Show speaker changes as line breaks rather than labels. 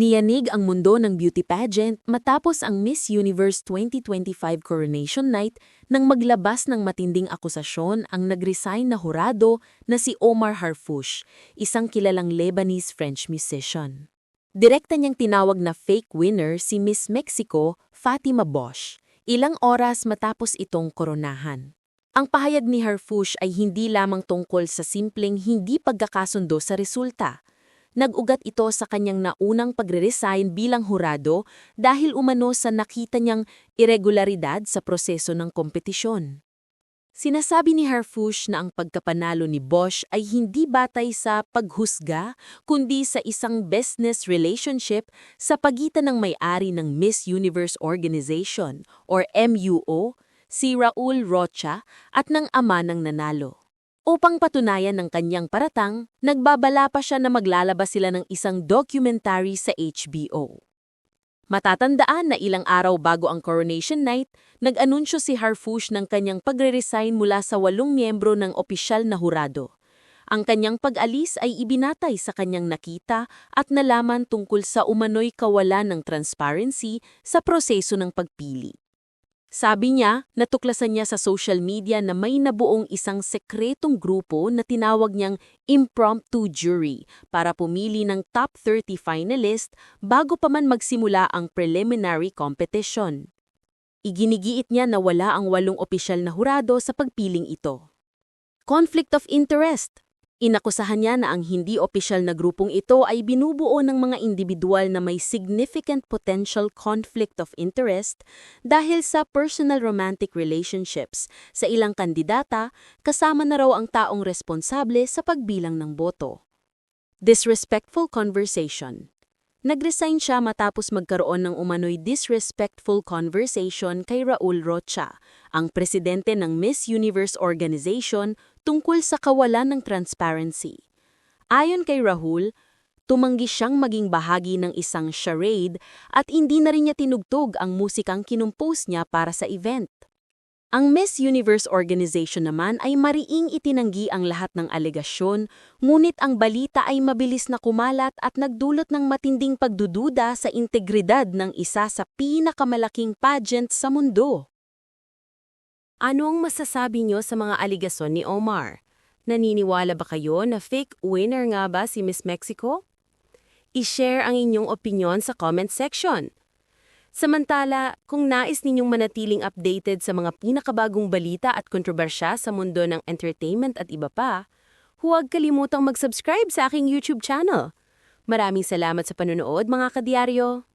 Niyanig ang mundo ng beauty pageant matapos ang Miss Universe 2025 Coronation Night nang maglabas ng matinding akusasyon ang nag-resign na hurado na si Omar Harfouch, isang kilalang Lebanese-French musician. Direkta niyang tinawag na fake winner si Miss Mexico, Fatima Bosch, ilang oras matapos itong koronahan. Ang pahayag ni Harfouch ay hindi lamang tungkol sa simpleng hindi pagkakasundo sa resulta, Nag-ugat ito sa kanyang naunang pagre-resign bilang hurado dahil umano sa nakita niyang irregularidad sa proseso ng kompetisyon. Sinasabi ni Harfouch na ang pagkapanalo ni Bosch ay hindi batay sa paghusga, kundi sa isang business relationship sa pagitan ng may-ari ng Miss Universe Organization or MUO, si Raul Rocha at ng ama ng nanalo. Upang patunayan ng kanyang paratang, nagbabala pa siya na maglalabas sila ng isang documentary sa HBO. Matatandaan na ilang araw bago ang coronation night, nag-anunsyo si Harfouch ng kanyang pagre-resign mula sa walong miyembro ng opisyal na hurado. Ang kanyang pag-alis ay ibinatay sa kanyang nakita at nalaman tungkol sa umano'y kawalan ng transparency sa proseso ng pagpili. Sabi niya, natuklasan niya sa social media na may nabuong isang sekretong grupo na tinawag niyang impromptu jury para pumili ng top 30 finalist bago pa man magsimula ang preliminary competition. Iginigiit niya na wala ang walong opisyal na hurado sa pagpiling ito. Conflict of interest Inakusahan niya na ang hindi opisyal na grupong ito ay binubuo ng mga individual na may significant potential conflict of interest dahil sa personal romantic relationships sa ilang kandidata kasama na raw ang taong responsable sa pagbilang ng boto. Disrespectful conversation Nagresign siya matapos magkaroon ng umano'y disrespectful conversation kay Raul Rocha, ang presidente ng Miss Universe Organization tungkol sa kawalan ng transparency. Ayon kay Rahul, tumanggi siyang maging bahagi ng isang charade at hindi na rin niya tinugtog ang musikang kinumpos niya para sa event. Ang Miss Universe Organization naman ay mariing itinanggi ang lahat ng alegasyon, ngunit ang balita ay mabilis na kumalat at nagdulot ng matinding pagdududa sa integridad ng isa sa pinakamalaking pageant sa mundo. Ano ang masasabi niyo sa mga aligasyon ni Omar? Naniniwala ba kayo na fake winner nga ba si Miss Mexico? I-share ang inyong opinion sa comment section. Samantala, kung nais ninyong manatiling updated sa mga pinakabagong balita at kontrobersya sa mundo ng entertainment at iba pa, huwag kalimutang mag-subscribe sa aking YouTube channel. Maraming salamat sa panonood mga kadyaryo!